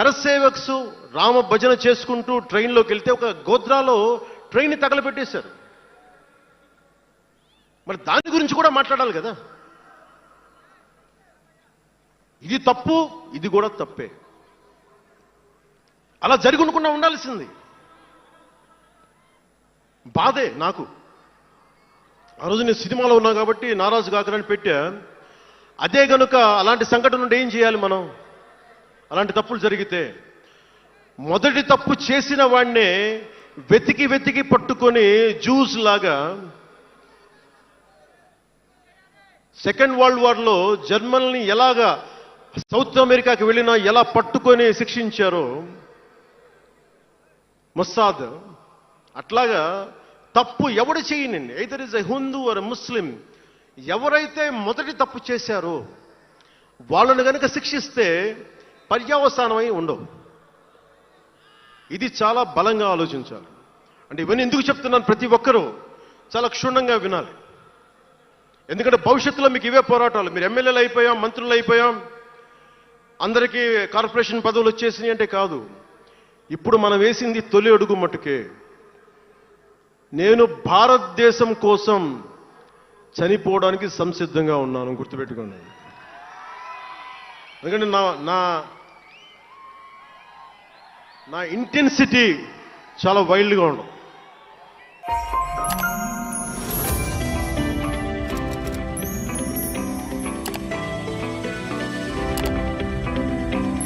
కరసేవక్స్ రామ భజన చేసుకుంటూ ట్రైన్లోకి వెళ్తే ఒక గోద్రాలో ట్రైన్ తగలబెట్టేశారు. మరి దాని గురించి కూడా మాట్లాడాలి కదా? ఇది తప్పు ఇది కూడా తప్పే. అలా జరిగి ఉండాల్సింది. బాధే నాకు. ఆ రోజు నేను సినిమాలో ఉన్నా కాబట్టి నారాజు కాకరని పెట్టా. అదే గనుక అలాంటి సంఘటన నుండి ఏం చేయాలి మనం? అలాంటి తప్పులు జరిగితే మొదటి తప్పు చేసిన వాడినే వెతికి వెతికి పట్టుకొని జ్యూస్ లాగా సెకండ్ వరల్డ్ వార్లో జర్మన్ని ఎలాగా సౌత్ అమెరికాకి వెళ్ళినా ఎలా పట్టుకొని శిక్షించారో మొస్సాద్ అట్లాగా తప్పు ఎవడు చేయనండి either is a Hindu or Muslim ఎవరైతే మొదటి తప్పు చేశారో వాళ్ళను కనుక శిక్షిస్తే పర్యావసానమై ఉండవు. ఇది చాలా బలంగా ఆలోచించాలి. అంటే ఇవన్నీ ఎందుకు చెప్తున్నాను ప్రతి ఒక్కరూ చాలా క్షుణ్ణంగా వినాలి. ఎందుకంటే భవిష్యత్తులో మీకు ఇవే పోరాటాలు. మీరు ఎమ్మెల్యేలు అయిపోయాం మంత్రులు అయిపోయాం. అందరికీ కార్పొరేషన్ పదవులు వచ్చేసినాయి అంటే కాదు. ఇప్పుడు మనం వేసింది తొలి అడుగు మట్టుకే. నేను భారతదేశం కోసం చనిపోవడానికి సంసిద్ధంగా ఉన్నాను గుర్తుపెట్టుకోండి. ఎందుకంటే నా నా నా ఇంటెన్సిటీ చాలా వైల్డ్గా ఉండదు.